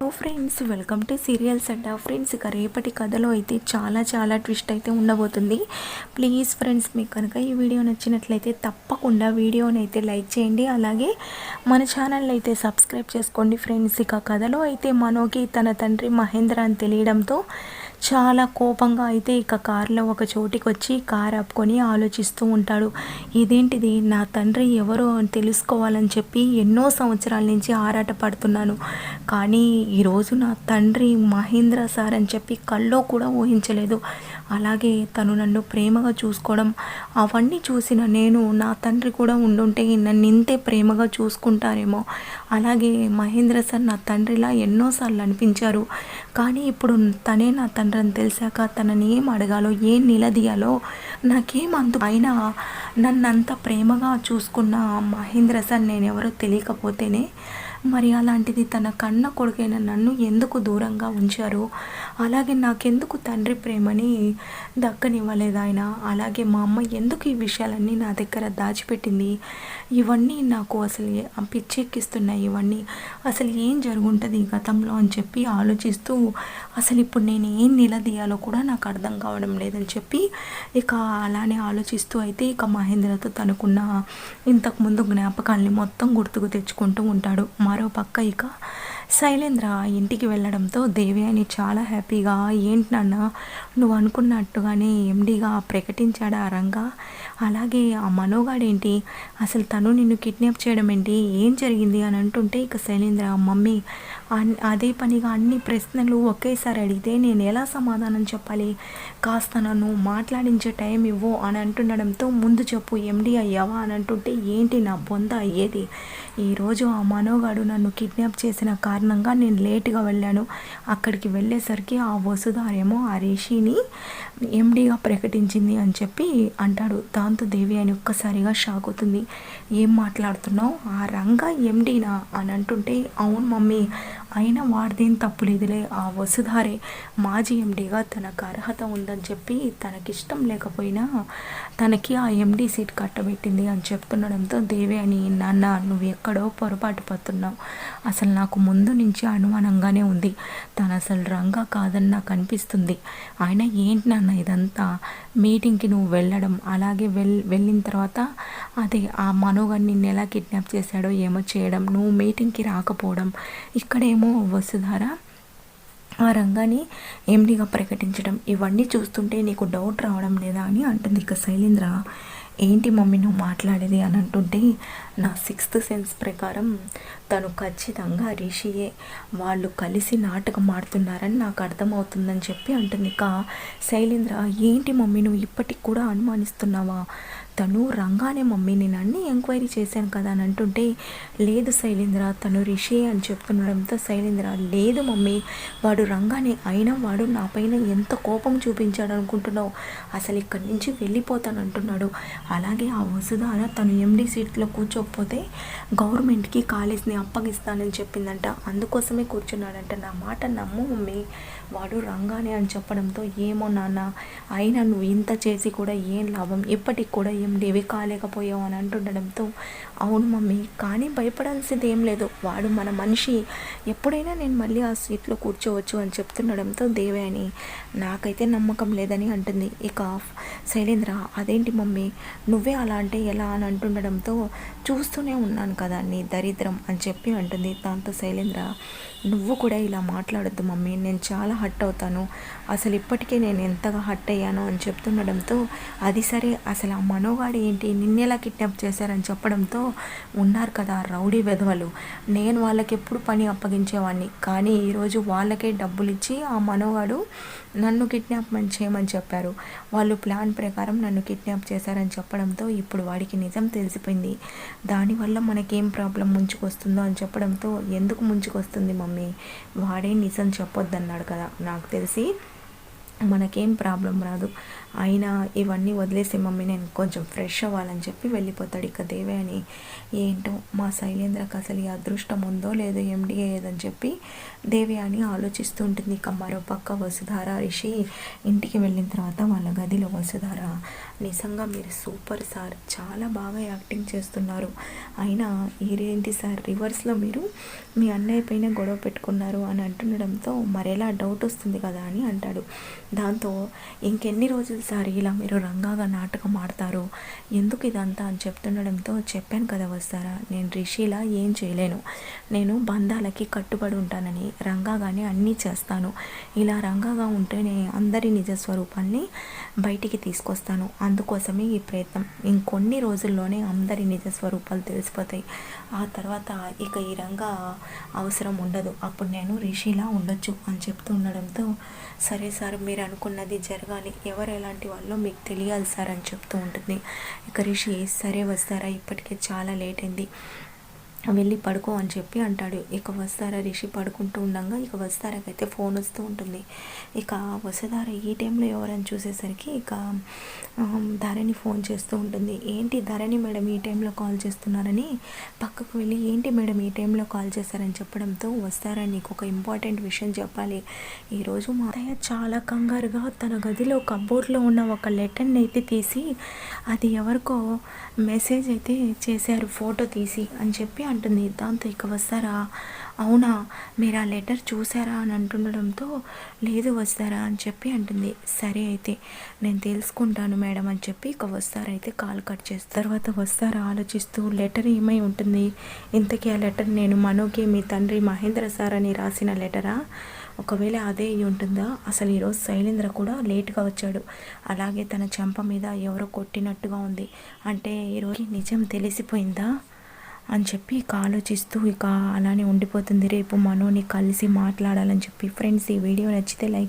Hello friends welcome to serials అంట friends ఇక రేపటి కథలో అయితే చాలా చాలా ట్విస్ట్ అయితే ఉండబోతుంది. ప్లీజ్ ఫ్రెండ్స్ మీకు కనుక ఈ వీడియో నచ్చినట్లయితే తప్పకుండా వీడియోని అయితే లైక్ చేయండి. అలాగే మన ఛానల్ అయితే సబ్స్క్రైబ్ చేసుకోండి. ఫ్రెండ్స్ ఇక కథలో అయితే మనోకి తన తండ్రి మహేంద్ర అని తెలియడంతో చాలా కోపంగా అయితే ఇక కారులో ఒక చోటికి వచ్చి కార్ ఆపుకొని ఆలోచిస్తూ ఉంటాడు. ఇదేంటిది? నా తండ్రి ఎవరో అని తెలుసుకోవాలని చెప్పి ఎన్నో సంవత్సరాల నుంచి ఆరాట పడుతున్నాను కానీ ఈరోజు నా తండ్రి మహేంద్ర సార్ అని చెప్పి కల్లో కూడా ఊహించలేదు. అలాగే తను నన్ను ప్రేమగా చూసుకోవడం అవన్నీ చూసిన నేను నా తండ్రి కూడా ఉండుంటే నన్ను ఇంతే ప్రేమగా చూసుకుంటారేమో. అలాగే మహేంద్ర సార్ నా తండ్రిలా ఎన్నోసార్లు అనిపించారు. కానీ ఇప్పుడు తనే నా తండ్రి అని తెలిసాక తనని ఏం అడగాలో ఏం నిలదీయాలో నాకేం అంత అయినా నన్నంత ప్రేమగా చూసుకున్న మహేంద్ర సార్ నేను ఎవరో తెలియకపోతేనే మరి అలాంటిది తన కన్న కొడుకైన నన్ను ఎందుకు దూరంగా ఉంచారు? అలాగే నాకెందుకు తండ్రి ప్రేమని దక్కనివ్వలేదు ఆయన? అలాగే మా అమ్మ ఎందుకు ఈ విషయాలన్నీ నా దగ్గర దాచిపెట్టింది? ఇవన్నీ నాకు అసలు పిచ్చెక్కిస్తున్నాయి ఇవన్నీ. అసలు ఏం జరుగుంటుంది గతంలో అని చెప్పి ఆలోచిస్తూ అసలు ఇప్పుడు నేను ఏం నిలదీయాలో కూడా నాకు అర్థం కావడం లేదని చెప్పి ఇక అలానే ఆలోచిస్తూ అయితే ఇక మహేంద్రతో తనకున్న ఇంతకుముందు జ్ఞాపకాల్ని మొత్తం గుర్తుకు తెచ్చుకుంటూ ఉంటాడు మరో పక్క ఇక శైలేంద్ర ఇంటికి వెళ్ళడంతో దేవయాని చాలా హ్యాపీగా ఏంటి నాన్న నువ్వు అనుకున్నట్టుగానే ఎండిగా ప్రకటించాడు ఆ రంగా? అలాగే ఆ మనోగాడేంటి? అసలు తను నిన్ను కిడ్నాప్ చేయడం ఏంటి? ఏం జరిగింది? అని అంటుంటే ఇక శైలేంద్ర మమ్మీ అదే పనిగా అన్ని ప్రశ్నలు ఒకేసారి అడిగితే నేను ఎలా సమాధానం చెప్పాలి? కాస్త నన్ను మాట్లాడించే టైం ఇవ్వు అని అంటుండడంతో ముందు చెప్పు ఎండి అయ్యావా అని అంటుంటే ఏంటి నా బొంద అయ్యేది? ఈరోజు ఆ మనోగాడు నన్ను కిడ్నాప్ చేసిన కారణంగా నేను లేటుగా వెళ్ళాను. అక్కడికి వెళ్ళేసరికి ఆ వసుధారేమో ఆ రిషిని ఎండిగా ప్రకటించింది అని చెప్పి అంటాడు. దాంతో దేవి అని ఒక్కసారిగా షాక్ అవుతుంది. ఏం మాట్లాడుతున్నావు? ఆ రంగా ఎండీనా అని అంటుంటే అవును మమ్మీ అయినా వాడిదేం తప్పులేదులే ఆ వసుధారే మాజీ ఎండీగా తనకు అర్హత ఉందని చెప్పి తనకిష్టం లేకపోయినా తనకి ఆ ఎండీ సీట్ కట్టబెట్టింది అని చెప్తుండడంతో దేవి అని నాన్న నువ్వు ఎక్కడో పొరపాటు పడుతున్నావు. అసలు నాకు ముందు నుంచి అనుమానంగానే ఉంది. తను అసలు రంగా కాదని నాకు అనిపిస్తుంది. ఆయన ఏంటి నాన్న ఇదంతా మీటింగ్కి నువ్వు వెళ్ళడం అలాగే వెల్ వెళ్ళిన తర్వాత అదే ఆ మనోగాన్ని నిన్ను ఎలా కిడ్నాప్ చేశాడో ఏమో చేయడం నువ్వు మీటింగ్కి రాకపోవడం ఇక్కడేమో వసుధార ఆ రంగాన్ని ఎండిగా ప్రకటించడం ఇవన్నీ చూస్తుంటే నీకు డౌట్ రావడం లేదా అని అంటుంది ఇక శైలేంద్ర. ఏంటి మమ్మీ నువ్వు మాట్లాడేది అని అంటుంటే నా సిక్స్త్ సెన్స్ ప్రకారం తను ఖచ్చితంగా రిషియే. వాళ్ళు కలిసి నాటకం ఆడుతున్నారని నాకు అర్థమవుతుందని చెప్పి అంటుంది. ఇక శైలేంద్ర ఏంటి మమ్మీ నువ్వు ఇప్పటికి కూడా అనుమానిస్తున్నావా? తను రంగానే మమ్మీ నేను అన్నీ ఎంక్వైరీ చేశాను కదా అని అంటుంటే లేదు శైలేంద్ర తను రిషి అని చెప్తుండడంతో శైలేంద్ర లేదు మమ్మీ వాడు రంగానే అయినా వాడు నా పైన ఎంత కోపం చూపించాడు అనుకుంటున్నావు? అసలు ఇక్కడి నుంచి వెళ్ళిపోతాను అంటున్నాడు. అలాగే ఆ వసుధార తను ఎండి సీట్లో కూర్చోకపోతే గవర్నమెంట్కి కాలేజ్ని అప్పగిస్తానని చెప్పిందంట. అందుకోసమే కూర్చున్నాడంట. నా మాట నమ్ము మమ్మీ వాడు రంగానే అని చెప్పడంతో ఏమో నాన్న అయినా నువ్వు ఇంత చేసి కూడా ఏం లాభం? ఇప్పటికి కూడా ఏం ఉండేవి కాలేకపోయావు అని అంటుండడంతో అవును మమ్మీ కానీ భయపడాల్సింది ఏం లేదు. వాడు మన మనిషి. ఎప్పుడైనా నేను మళ్ళీ ఆ సీట్లో కూర్చోవచ్చు అని చెప్తుండడంతో దేవే అని. నాకైతే నమ్మకం లేదని అంటుంది. ఇక శైలేంద్ర అదేంటి మమ్మీ? నువ్వే అలా అంటే ఎలా అని అంటుండడంతో చూస్తూనే ఉన్నాను కదా నీ దరిద్రం అని చెప్పి అంటుంది దాంతో శైలేంద్ర. నువ్వు కూడా ఇలా మాట్లాడద్దు మమ్మీ. నేను చాలా హట్ అవుతాను. అసలు ఇప్పటికే నేను ఎంతగా హట్ అయ్యాను అని చెప్తుండడంతో అది సరే. అసలు ఆ మనోగాడు ఏంటి? నిన్నెలా కిడ్నాప్ చేశారని చెప్పడంతో ఉన్నారు కదా రౌడీ వెధవలు. నేను వాళ్ళకి ఎప్పుడు పని అప్పగించేవాడిని కానీ ఈరోజు వాళ్ళకే డబ్బులు ఇచ్చి ఆ మనోగాడు నన్ను కిడ్నాప్మెంట్ చేయమని చెప్పారు. వాళ్ళు ప్లాన్ ప్రకారం నన్ను కిడ్నాప్ చేశారని చెప్పడంతో ఇప్పుడు వాడికి నిజం తెలిసిపోయింది. దానివల్ల మనకేం ప్రాబ్లం ముంచుకొస్తుందో అని చెప్పడంతో ఎందుకు ముంచుకొస్తుంది మమ్మీ? వాడే నిజం చెప్పొద్దన్నాడు కదా. నాకు తెలిసి మనకేం ప్రాబ్లం రాదు. అయినా ఇవన్నీ వదిలేసి మమ్మీ నేను కొంచెం ఫ్రెష్ అవ్వాలని చెప్పి వెళ్ళిపోతాడు. ఇక దేవే అని ఏంటో మా శైలేంద్రకి అసలు ఈ అదృష్టం ఉందో లేదో ఎండి ఏదని చెప్పి దేవి అని ఆలోచిస్తూ ఉంటుంది. ఇక మరోపక్క వసుధార రిషి ఇంటికి వెళ్ళిన తర్వాత వాళ్ళ గదిలో వసుధార నిజంగా మీరు సూపర్ సార్. చాలా బాగా యాక్టింగ్ చేస్తున్నారు. అయినా ఏంటి సార్? రివర్స్లో మీరు మీ అన్నయ్య పైన గొడవ పెట్టుకున్నారు అని అంటుండడంతో మరెలా డౌట్ వస్తుంది కదా అని అంటాడు. దాంతో ఇంకెన్ని రోజులు సార్ ఇలా మీరు రంగాగా నాటకం ఆడతారు? ఎందుకు ఇదంతా అని చెప్తుండడంతో చెప్పాను కదా వస్తారా? నేను రిషిలా ఏం చేయలేను. నేను బంధాలకి కట్టుబడి ఉంటానని రంగాగానే అన్నీ చేస్తాను. ఇలా రంగాగా ఉంటేనే అందరి నిజ స్వరూపాన్ని బయటికి తీసుకొస్తాను. అందుకోసమే ఈ ప్రయత్నం. ఇంకొన్ని రోజుల్లోనే అందరి నిజ స్వరూపాలు తెలిసిపోతాయి. ఆ తర్వాత ఇక ఈ రంగా అవసరం ఉండదు. అప్పుడు నేను రిషిలా ఉండొచ్చు అని చెప్తూ ఉండడంతో సరే సార్ మీరు మీరు అనుకున్నది జరగాలి. ఎవరు ఎలాంటి వాళ్ళో మీకు తెలియాలి సార్ అని చెప్తూ ఉంటుంది. ఇక రిషి సరే వస్తారా? ఇప్పటికే చాలా లేట్ అయింది. వెళ్ళి పడుకో అని చెప్పి అంటాడు. ఇక వస్తారా రిషి? పడుకుంటూ ఉండగా ఇక వస్తారకైతే ఫోన్ వస్తూ ఉంటుంది. ఇక వసుధార ఈ టైంలో ఎవరని చూసేసరికి ఇక ధరణి ఫోన్ చేస్తూ ఉంటుంది. ఏంటి ధరణి మేడం ఈ టైంలో కాల్ చేస్తున్నారని? పక్కకు వెళ్ళి ఏంటి మేడం ఈ టైంలో కాల్ చేశారని చెప్పడంతో వస్తారా నీకు ఒక ఇంపార్టెంట్ విషయం చెప్పాలి. ఈరోజు మా అత్తయ్య చాలా కంగారుగా తన గదిలో కబోర్డ్లో ఉన్న ఒక లెటర్ని అయితే తీసి అది ఎవరికో మెసేజ్ అయితే చేశారు ఫోటో తీసి అని చెప్పి అంటుంది దాంతో ఇక వస్తారా? అవునా మీరు ఆ లెటర్ చూసారా అని అంటుండడంతో లేదు వస్తారా అని చెప్పి అంటుంది. సరే అయితే నేను తెలుసుకుంటాను మేడం అని చెప్పి ఇక వస్తారైతే కాల్ కట్ చేస్తారు తర్వాత వస్తారా ఆలోచిస్తూ లెటర్ ఏమై ఉంటుంది? ఇంతకీ ఆ లెటర్ నేను మనోకి మీ తండ్రి మహేంద్ర సార్ అని రాసిన లెటరా? ఒకవేళ అదే అయి ఉంటుందా? అసలు ఈరోజు శైలేంద్ర కూడా లేట్గా వచ్చాడు. అలాగే తన చెంప మీద ఎవరో కొట్టినట్టుగా ఉంది. అంటే ఈరోజు నిజం తెలిసిపోయిందా? అని చెప్పి ఇక ఆలోచిస్తూ ఇక అలానే ఉండిపోతుంది. రేపు మనోని కలిసి మాట్లాడాలని చెప్పి. ఫ్రెండ్స్ ఈ వీడియో నచ్చితే లైక్